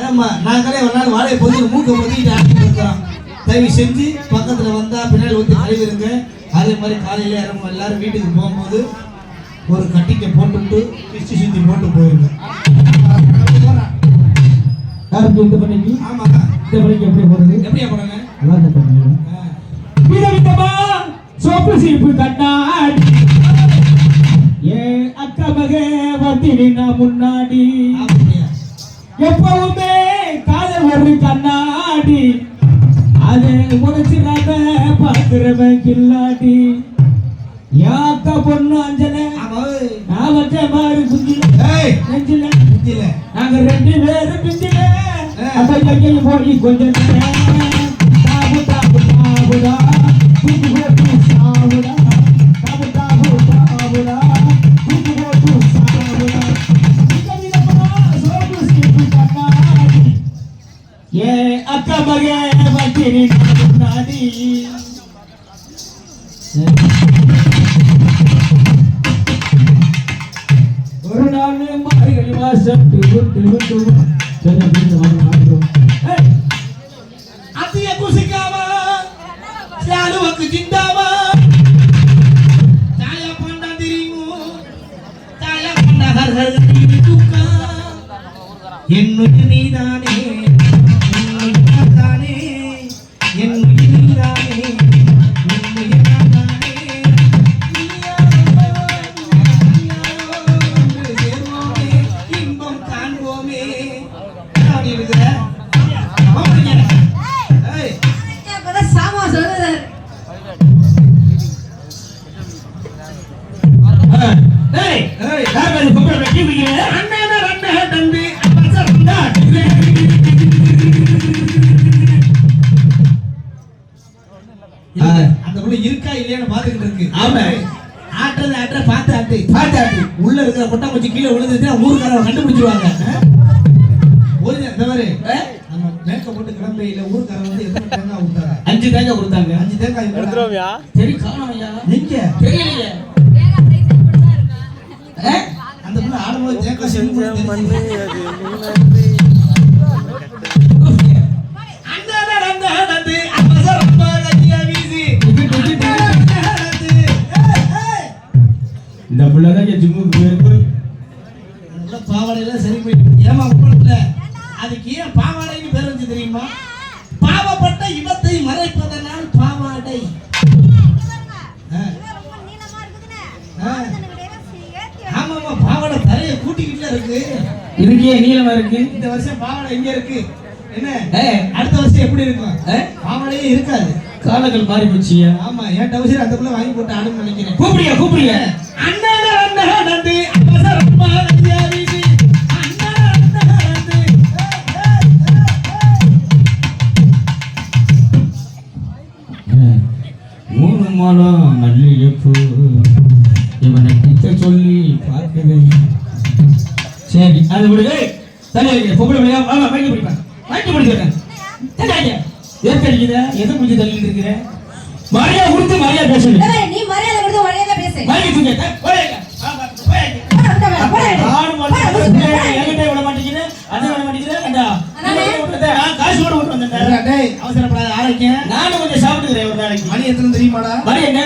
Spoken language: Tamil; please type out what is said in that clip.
ஆமா நாங்களே ஒரு நாள் வாழையை பொதி மூக்க பொதிட்டு ஆட்டிட்டு இருக்கிறோம் தயவு செஞ்சு பக்கத்துல வந்தா பின்னாடி வந்து கழுவிருங்க அதே மாதிரி காலையில இறங்கும் எல்லாரும் வீட்டுக்கு போகும்போது ஒரு கட்டிக்க போட்டுட்டு பிச்சு சுத்தி போட்டு போயிருங்க. யாருக்கு இந்த பண்ணிக்கு ஆமாங்க இந்த பண்ணிக்கு எப்படி போறது? எப்படியா போடுங்க நல்லா இந்த சோப்பு சீப்பு கண்ணாடி ஏன் அக்கா மக வந்தினா முன்னாடி. எப்பவுமே காதல் ஒரு கண்ணாடி. அதை முறைச்சிடாம பார்க்கிறவன் கில்லாடி. அக்கா பொண்ணு ஓய். நான் வச்ச மாதிரி குஞ்சில நெஞ்சில. புத்தியில நாங்க ரெண்டு பேரும் பிஞ்சில ஆ. அப்ப எங்கேயும் போய் கொஞ்சம் தாபு தாபு தாபுடா. ஏ அக்கா மகே வந்திரி முன்னாடி ஒரு நாள் மார்கழி மாசம் விட்டு விட்டு சரி அப்படின்னு சாலுவக்கு சிந்தாமா சாயா பாண்டா திரிமு சாயா பாண்டா ஹர் ஹர் துக்கா? நீதானே? அந்த புள்ள இருக்கா இல்லையான்னு பாத்துக்கிட்டு இருக்கு ஆமா. ஆட்டுறது ஆட்டுற பார்த்து ஆட்டு பார்த்து ஆட்டு உள்ள இருக்கிற கொட்டா கொஞ்சம் கீழே விழுந்துச்சுன்னா ஊருக்காரங்க கண்டுபிடிச்சிருவாங்க ஒரு இந்த மாதிரி நம்ம மேக்க போட்டு ஊருக்காரங்க வந்து எத்தனை தேங்காய் விட்டாங்க அஞ்சு தேங்காய் கொடுத்தாங்க. அஞ்சு தேங்காய் எடுத்துருவோம்யா. சரி காணோம் ஐயா. எங்க? தெரியலையே? அந்த புள்ள ஆடும்போது தேங்காய் செஞ்சு இந்த பிள்ளைதான் ஜிம்முக்கு போயிருக்கு பாவாடையில சரி போயிட்டு ஏமா உட்படல அதுக்கு ஏன் பாவாடைன்னு பேர் வந்து தெரியுமா? பாவப்பட்ட இவத்தை ஆமாமா பாவாடை தலையை கூட்டிக்கிட்டுல இருக்கு. இதுக்கே நீளமா இருக்கு. இந்த வருஷம் பாவாடை எங்க இருக்கு? என்ன? அடுத்த வருஷம் எப்படி இருக்கும்? பாவாடையே இருக்காது. காலங்கள் மாறி போச்சியா ஆமா என் டவுசர் அந்த புள்ள வாங்கி போட்டு ஆடுன்னு நினைக்கிறேன். கூப்பிடியா கூப்பிடியா அண்ணன அண்ணன நந்து மூணு மாதம் மல்லிகைப்பூ. அது விடுங்க சரி பொம்பளை பிள்ளையா? ஆமா வாங்கி பிடிப்பேன் வாங்கி பிடிச்சிருக்கேன் ஏன் தெரியுது எதை முடிஞ்சு தள்ளிட்டு இருக்கிற? மரியாதை கொடுத்து மரியாதை பேசுங்க நீ மரியாதை கொடுத்து மரியாதை பேசு. வாங்கி தூங்க போயங்க அவசரப்படாத ஆரோக்கியம். நானும் கொஞ்சம் சாப்பிட்டுக்கிறேன் ஒரு எத்தனை தெரியுமாடா? மணி என்ன?